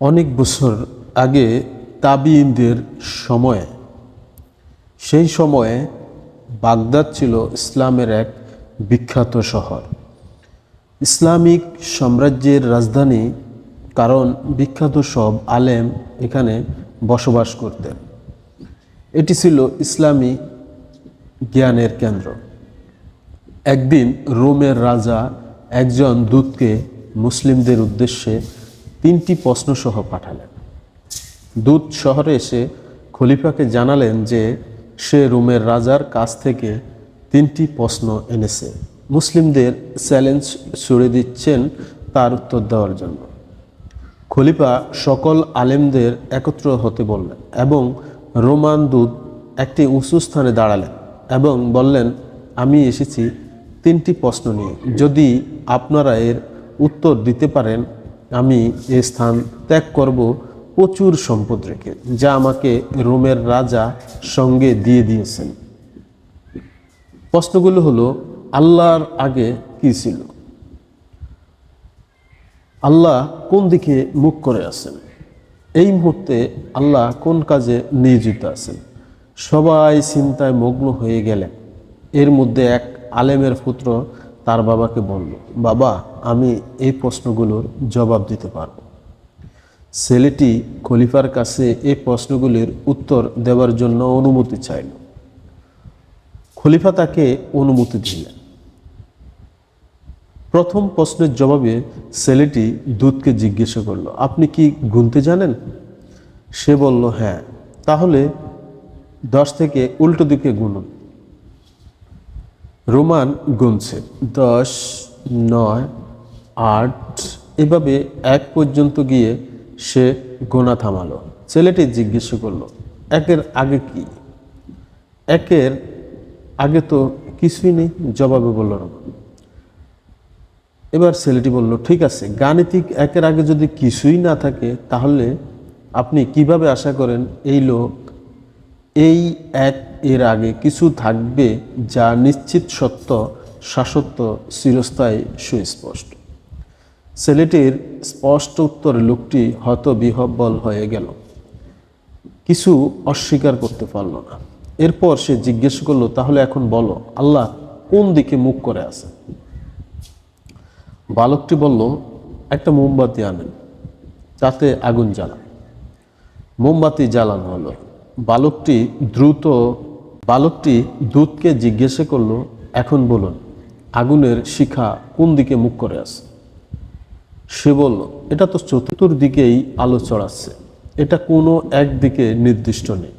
অনেক বছর আগে তাবিইনদের সময়ে, সেই সময়ে বাগদাদ ছিল ইসলামের এক বিখ্যাত শহর। ইসলামিক সাম্রাজ্যের রাজধানী, কারণ বিখ্যাত সব আলেম এখানে বসবাস করতেন। এটি ছিল ইসলামী জ্ঞানের কেন্দ্র। একদিন রোমের রাজা একজন দূতকে মুসলিমদের উদ্দেশ্যে তিনটি প্রশ্নসহ পাঠালেন। দূত শহরে এসে খলিফাকে জানালেন যে সে রোমের রাজার কাছ থেকে তিনটি প্রশ্ন এনেছে। মুসলিমদের চ্যালেঞ্জ ছুড়ে দিচ্ছেন তার উত্তর দেওয়ার জন্য। খলিফা সকল আলেমদের একত্র হতে বললেন এবং রোমান দূত একটি উঁচু স্থানে দাঁড়ালেন এবং বললেন, আমি এসেছি তিনটি প্রশ্ন নিয়ে। যদি আপনারা এর উত্তর দিতে পারেন আমি এ স্থান ত্যাগ করব প্রচুর সম্পদ রেখে, যা আমাকে রোমের রাজা সঙ্গে দিয়ে দিয়েছেন। প্রশ্নগুলো হলো, আল্লাহর আগে কি ছিল? আল্লাহ কোন দিকে মুখ করে আছেন? এই মুহূর্তে আল্লাহ কোন কাজে নিয়োজিত আছেন? সবাই চিন্তায় মগ্ন হয়ে গেলেন। এর মধ্যে এক আলেমের পুত্র তার বাবাকে বলল, বাবা, আমি এই প্রশ্নগুলোর জবাব দিতে পারব। ছেলেটি খলিফার কাছে এই প্রশ্নগুলির উত্তর দেওয়ার জন্য অনুমতি চাইল। খলিফা তাকে অনুমতি দিলেন। প্রথম প্রশ্নের জবাবে ছেলেটি দূতকে জিজ্ঞাসা করল, আপনি কি গুনতে জানেন? সে বলল হ্যাঁ। তাহলে দশ থেকে উল্টো দিকে গুনুন। রোমান গুনছে। দশ, নয়, আট, এভাবে এক পর্যন্ত গিয়ে সে গোনা থামালো। ছেলেটি জিজ্ঞেস করল, একের আগে কি? একের আগে তো কিছুই নেই, জবাবে বলল রোমান। এবার ছেলেটি বলল, ঠিক আছে, গাণিতিক একের আগে যদি কিছুই না থাকে, তাহলে আপনি কীভাবে আশা করেন এই লোক এই এক এর আগে কিছু থাকবে যা নিশ্চিত সত্য শাসত্ব চিরস্থায়ী, সুস্পষ্ট। ছেলেটির স্পষ্ট উত্তরে লোকটি হত বিহব্বল হয়ে গেল। কিছু অস্বীকার করতে পারল না। এরপর সে জিজ্ঞেস করল, তাহলে এখন বলো, আল্লাহ কোন দিকে মুখ করে আছে বালকটি বলল, একটা মোমবাতি আনেন, তাতে আগুন জ্বালান। মোমবাতি জ্বালানো হলো। বালকটি দ্রুত, বালকটি দুধকে জিজ্ঞাসা করল, এখন বলুন, আগুনের শিখা কোন দিকে মুখ করে আছে? সে বলল, এটা তো চতুর্দিকেই আলো চড়াচ্ছে এটা কোনো একদিকে নির্দিষ্ট নেই।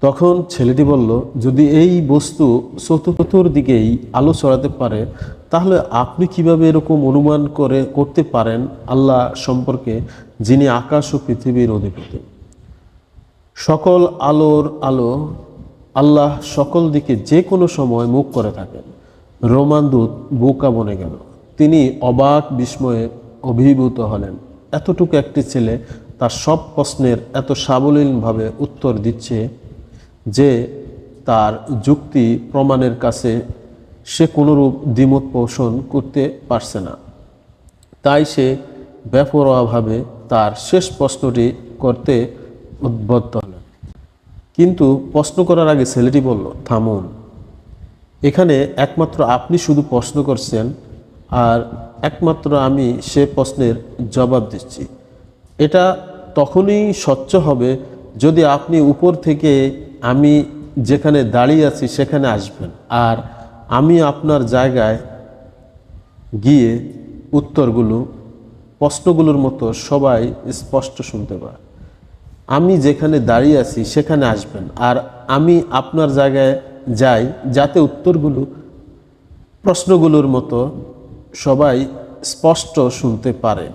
তখন ছেলেটি বলল, যদি এই বস্তু চতুর্দিকেই আলো ছড়াতে পারে, তাহলে আপনি কীভাবে এরকম অনুমান করে করতে পারেন আল্লাহ সম্পর্কে, যিনি আকাশ ও পৃথিবীর অধিপতি? সকল আলোর আলো আল্লাহ সকল দিকে যে কোনো সময় মুখ করে থাকেন। রোমান দূত বোকা বনে গেল। তিনি অবাক বিস্ময়ে অভিভূত হলেন। এতটুকু একটি ছেলে তার সব প্রশ্নের এত সাবলীলভাবে উত্তর দিচ্ছে যে তার যুক্তি প্রমাণের কাছে সে কোনোরূপ দ্বিমত পোষণ করতে পারছে না। তাই সে বেপরোয়াভাবে তার শেষ প্রশ্নটি করতে উদ্বুদ্ধ হলেন। কিন্তু প্রশ্ন করার আগে ছেলেটি বলল, থামুন। এখানে একমাত্র আপনি শুধু প্রশ্ন করছেন আর একমাত্র আমি সে প্রশ্নের জবাব দিচ্ছি। এটা তখনই স্বচ্ছ হবে যদি আপনি উপর থেকে আমি যেখানে দাঁড়িয়ে আছি সেখানে আসবেন আর আমি আপনার জায়গায় গিয়ে উত্তরগুলো, প্রশ্নগুলোর মতো সবাই স্পষ্ট শুনতে পায়। আমি যেখানে দাঁড়িয়ে আছি সেখানে আসবেন। আর আমি আপনার জায়গায় যাই, যাতে উত্তরগুলো, প্রশ্নগুলোর মতো সবাই স্পষ্ট শুনতে পারে।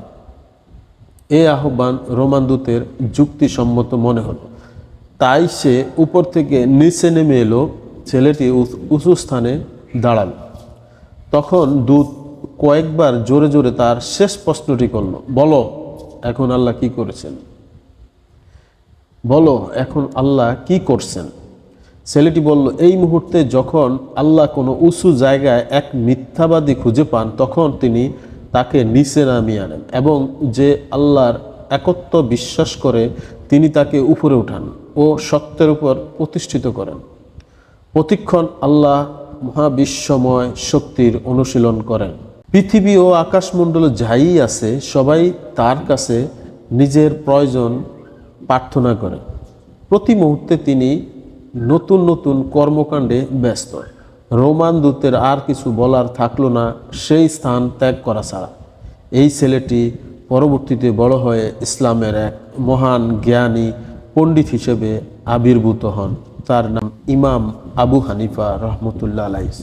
এ আহ্বান রোমান দূতের যুক্তিসম্মত মনে হলো। তাই সে উপর থেকে নিচে নেমে এলো, ছেলেটি উঁচু স্থানে দাঁড়াল। তখন দূত কয়েকবার জোরে জোরে তার শেষ প্রশ্নটি করল, বলো, এখন আল্লাহ কি করেছেন? বলো, এখন আল্লাহ কি করছেন? ছেলেটি বলল, এই মুহূর্তে যখন আল্লাহ কোনো উঁচু জায়গায় এক মিথ্যাবাদী খুঁজে পান, তখন তিনি তাকে নিচে নামিয়ে আনেন এবং যে আল্লাহর একত্ব বিশ্বাস করে, তিনি তাকে উপরে উঠান ও সত্যের উপর প্রতিষ্ঠিত করেন। প্রতিক্ষণ আল্লাহ মহাবিশ্বময় শক্তির অনুশীলন করেন। পৃথিবী ও আকাশমণ্ডলে যাই আছে, সবাই তার কাছে নিজের প্রয়োজন প্রার্থনা করে। প্রতি মুহূর্তে তিনি নতুন নতুন কর্মকাণ্ডে ব্যস্ত। রোমান দূতের আর কিছু বলার থাকল না, সেই স্থান ত্যাগ করা ছাড়া। এই ছেলেটি পরবর্তীতে বড় হয়ে ইসলামের এক মহান জ্ঞানী পণ্ডিত হিসেবে আবির্ভূত হন। তার নাম ইমাম আবু হানিফা রহমতুল্লাহ আলাইস